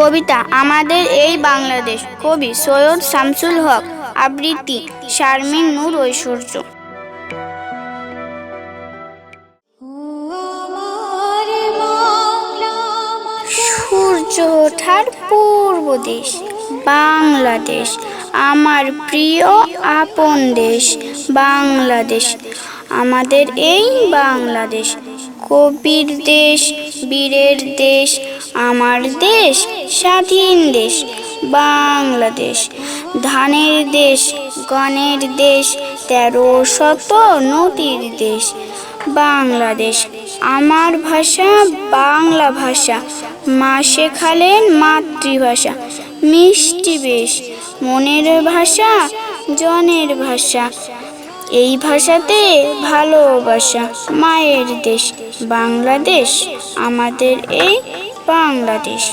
কবিতা আমাদের এই বাংলাদেশ। কবি সৈয়দ শামসুল হক আবৃত্তি শারমিন নূর ঐশ্বর্য। সূর্য ওঠার পূর্ব দেশ বাংলাদেশ। আমার প্রিয় আপন দেশ বাংলাদেশ। আমাদের এই বাংলাদেশ কবির দেশ বীরের দেশ। আমার দেশ স্বাধীন দেশ, বাংলাদেশ। ধানের দেশ, গণের দেশ, তেরো শত নদীর দেশ। বাংলাদেশ, আমার ভাষা বাংলা ভাষা। মা শেখালেন মাতৃভাষা, মিষ্টি বেশ। মনের ভাষা, জনের ভাষা। এই ভাষাতে ভালোবাসা, মায়ের দেশ। বাংলাদেশ, আমাদের এই বাংলাদেশ।